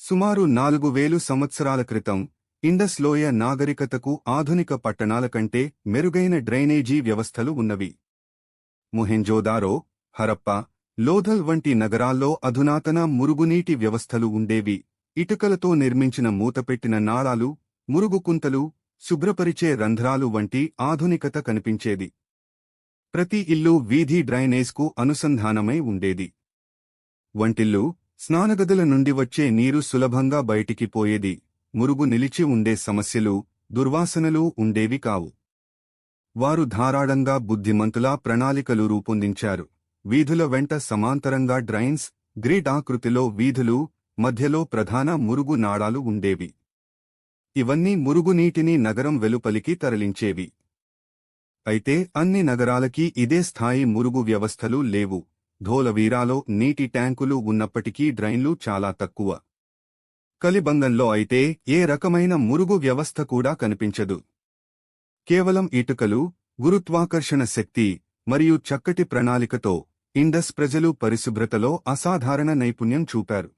సుమారు నాలుగు వేలు సంవత్సరాల క్రితం ఇండస్ లోయ నాగరికతకు ఆధునిక పట్టణాల కంటే మెరుగైన డ్రైనేజీ వ్యవస్థలు ఉన్నవి. మొహెంజోదారో హరప్ప లోథల్ వంటి నగరాల్లో అధునాతన మురుగునీటి వ్యవస్థలు ఉండేవి. ఇటుకలతో నిర్మించిన మూతపెట్టిన నాళాలు మురుగుకుంతలు శుభ్రపరిచే రంధ్రాలు వంటి ఆధునికత కనిపించేది. ప్రతి ఇల్లు వీధి డ్రైనేజ్కు అనుసంధానమై ఉండేది. వంటిల్లు స్నానగదుల నుండి వచ్చే నీరు సులభంగా బయటికి పోయేది. మురుగు నిలిచి ఉండే సమస్యలు దుర్వాసనలు ఉండేవి కావు. వారు ధారాళంగా బుద్ధిమంతులా ప్రణాళికలు రూపొందించారు. వీధుల వెంట సమాంతరంగా డ్రైన్స్ గ్రిడ్ ఆకృతిలో వీధులు మధ్యలో ప్రధాన మురుగు నాడాలు ఉండేవి. ఇవన్నీ మురుగునీటిని నగరం వెలుపలికి తరలించేవి. అయితే అన్ని నగరాలకి ఇదే స్థాయి మురుగు వ్యవస్థలు లేవు. ధోలవీరాలో నీటి ట్యాంకులు ఉన్నప్పటికీ డ్రైన్లు చాలా తక్కువ. కలిబంగంలో అయితే ఏ రకమైన మురుగు వ్యవస్థ కూడా కనిపించదు. కేవలం ఇటుకలు గురుత్వాకర్షణ శక్తి మరియు చక్కటి ప్రణాళికతో ఇండస్ ప్రజలు పరిశుభ్రతలో అసాధారణ నైపుణ్యం చూపారు.